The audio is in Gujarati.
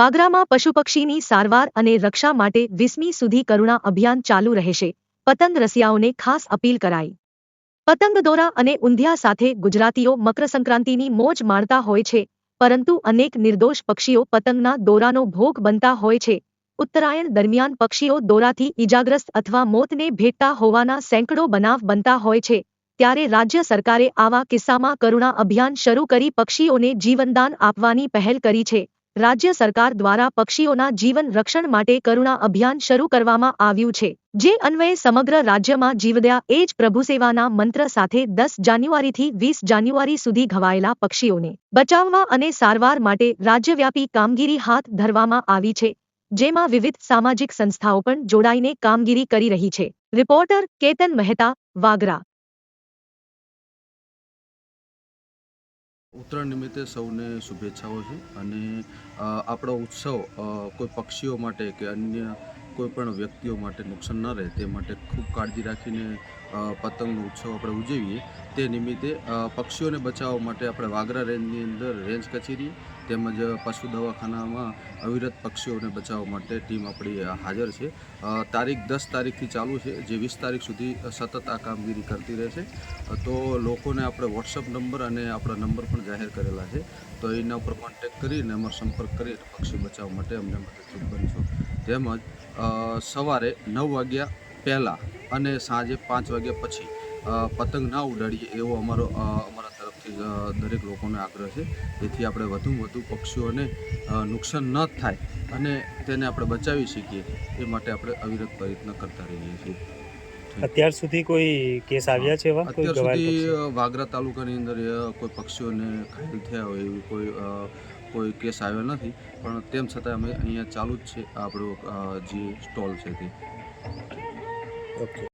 વાગરામાં પશુપક્ષીની સારવાર અને રક્ષા માટે વીસમી સુધી કરુણા અભિયાન ચાલુ રહેશે. પતંગ રસિયાઓને ખાસ અપીલ કરાઈ. પતંગ દોરા અને ઊંધિયા સાથે ગુજરાતીઓ મકરસંક્રાંતિની મોજ માણતા હોય છે, પરંતુ અનેક નિર્દોષ પક્ષીઓ પતંગના દોરાનો ભોગ બનતા હોય છે. ઉત્તરાયણ દરમિયાન પક્ષીઓ દોરાથી ઇજાગ્રસ્ત અથવા મોતને ભેટતા હોવાના સેંકડો બનાવ બનતા હોય છે. ત્યારે રાજ્ય સરકારે આવા કિસ્સામાં કરુણા અભિયાન શરૂ કરી પક્ષીઓને જીવનદાન આપવાની પહેલ કરી છે. રાજ્ય સરકાર દ્વારા પક્ષીઓના જીવન રક્ષણ માટે કરુણા અભિયાન શરૂ કરવામાં આવ્યું છે, જે અન્વયે સમગ્ર રાજ્યમાં જીવદયા એ જ પ્રભુસેવાના મંત્ર સાથે દસ જાન્યુઆરીથી વીસ જાન્યુઆરી સુધી ઘવાયેલા પક્ષીઓને બચાવવા અને સારવાર માટે રાજ્યવ્યાપી કામગીરી હાથ ધરવામાં આવી છે, જેમાં વિવિધ સામાજિક સંસ્થાઓ પણ જોડાઈને કામગીરી કરી રહી છે. રિપોર્ટર કેતન મહેતા, વાગરા ઉત્તરાયણ નિમિત્તે સૌને શુભેચ્છાઓ છે અને આપણો ઉત્સવ કોઈ પક્ષીઓ માટે કે અન્ય કોઈ પણ વ્યક્તિઓ માટે નુકસાન ન રહે તે માટે ખૂબ કાળજી રાખીને પતંગનો ઉત્સવ આપણે ઉજવીએ. તે નિમિત્તે પક્ષીઓને બચાવવા માટે આપણે વાગરા રેન્જની અંદર રેન્જ કચેરી તેમજ પશુ દવાખાનામાં અવિરત પક્ષીઓને બચાવવા માટે ટીમ આપણી હાજર છે. તારીખ દસ તારીખથી ચાલુ છે, જે વીસ તારીખ સુધી સતત આ કામગીરી કરતી રહેશે તો લોકોને આપણે વોટ્સઅપ નંબર અને આપણા નંબર પણ જાહેર કરેલા છે. તો એના ઉપર કોન્ટેક્ટ કરીને અમારો સંપર્ક કરી પક્ષી બચાવવા માટે અમને મદદરૂપ બનશો. તેમજ સવારે નવ વાગ્યા પહેલાં અને સાંજે પાંચ વાગ્યા પછી પતંગ ના ઉડાડીએ એવો અમારો અમારા દરેક લોકોને આગ્રહ છે. જેથી આપણે વધુમાં વધુ પક્ષીઓને નુકસાન ન થાય અને તેને આપણે બચાવી શકીએ એ માટે આપણે અવિરત પ્રયત્ન કરતા રહીએ છીએ. અત્યાર સુધી કોઈ કેસ આવ્યા છે એવા? અત્યાર સુધી વાગરા તાલુકાની અંદર કોઈ પક્ષીઓને ઘાયલ થયા હોય એવી કોઈ કોઈ કેસ આવ્યો નથી. પણ તેમ છતાં અમે અહીંયા ચાલુ જ છે આપણો જે સ્ટોલ છે તે. ઓકે.